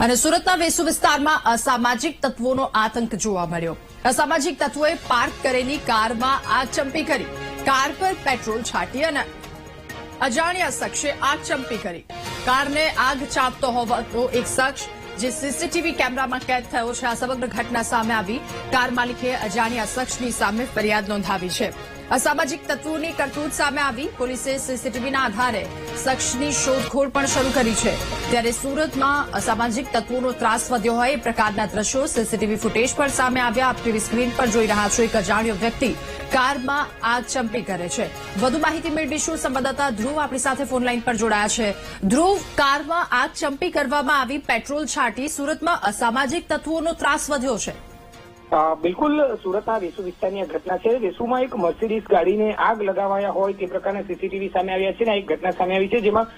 અને સુરતના વેસુ વિસ્તારમાં અસામાજિક તત્વોનો આતંક જોવા મળ્યો. અસામાજિક તત્વોએ પાર્ક કરેલી કારમાં આગ ચંપી કરી. કાર પર પેટ્રોલ છાંટી અને અજાણ્યા શખ્સે આગ ચંપી કરી. કારને આગ ચાપતો હોવાનો એક શખ્સ, જે સીસીટીવી કેમેરામાં કેદ થયો છે, આ સમગ્ર ઘટના સામે આવી. કાર માલિકે અજાણ્યા શખ્સની સામે ફરિયાદ નોંધાવી છે. અસામાજિક તત્વોની કરતૂત સામે આવી પોલીસે સીસીટીવીના આધારે શખ્સની શોધખોળ પણ શરૂ કરી છે. ત્યારે સુરતમાં અસામાજિક તત્વોનો ત્રાસ વધ્યો હોય એ પ્રકારના દ્રશ્યો સીસીટીવી ફૂટેજ પર સામે આવ્યા. આપ ટીવી સ્ક્રીન પર જોઈ રહ્યા છો એક અજાણ્યો વ્યક્તિ કારમાં આગ ચંપી કરે છે. વધુ માહિતી મેળવીશું સંવાદદાતા ધ્રુવ આપણી સાથે ફોનલાઈન પર જોડાયા છે. ધ્રુવ, કારમાં આગ ચંપી કરવામાં આવી, પેટ્રોલ છાંટી સુરતમાં અસામાજિક તત્વોનો ત્રાસ વધ્યો છે. બિલકુલ સુરતના વેસુ વિસ્તારની આ ઘટના છે. વેસુમાં એક મર્સિડીઝ ગાડીને આગ લગાવાયા હોય તે પ્રકારના સીસીટીવી સામે આવ્યા છે ને એક ઘટના સામે આવી છે જેમાં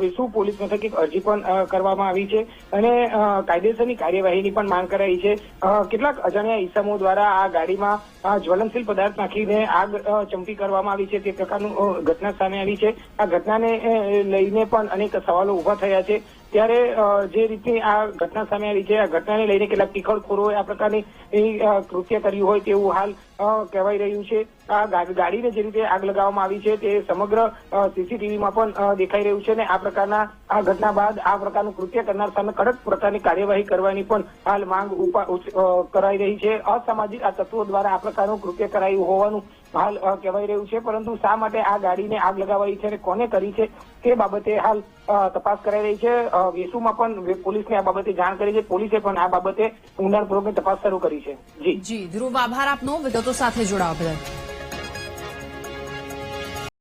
વેસુ પોલીસ મથકે એક અરજી પણ કરવામાં આવી છે અને કાયદેસરની કાર્યવાહીની પણ માંગ કરાઈ છે. કેટલાક અજાણ્યા ઈસમો દ્વારા આ ગાડીમાં જ્વલનશીલ પદાર્થ નાખીને આગ ચમકી કરવામાં આવી છે તે પ્રકારનું ઘટના સામે આવી છે. આ ઘટનાને લઈને પણ અનેક સવાલો ઊભા થયા છે. ત્યારે જે રીતની આ ઘટના સામે આવી છે, આ ઘટનાને લઈને કેટલાક ટીખળખોરોએ આ પ્રકારની કૃત્ય કર્યું હોય તેવું હાલ કહેવાઈ રહ્યું છે. આ ગાડીને જે રીતે આગ લગાવવામાં આવી છે તે સમગ્ર સીસીટીવીમાં પણ દેખાઈ રહ્યું છે અને આ પ્રકારના, આ ઘટના બાદ આ પ્રકારનું કૃત્ય કરનાર સામે કડક પ્રકારની કાર્યવાહી કરવાની પણ હાલ માંગ કરાઈ રહી છે. અસામાજિક આ તત્વો દ્વારા આ પ્રકારનું કૃત્ય કરાયું હોવાનું હાલ કહેવાઈ રહ્યું છે. પરંતુ શા માટે આ ગાડીને આગ લગાવાઈ છે અને કોને કરી છે તે બાબતે હાલ તપાસ કરાઈ રહી છે. વેસુમાં પણ પોલીસને આ બાબતે જાણ કરી છે. પોલીસે પણ આ બાબતે ઊંડાણપૂર્વકની તપાસ શરૂ કરી છે. જી. જી, ધ્રુવ, આભાર આપનો. વિગતો સાથે જોડાવા બદલ.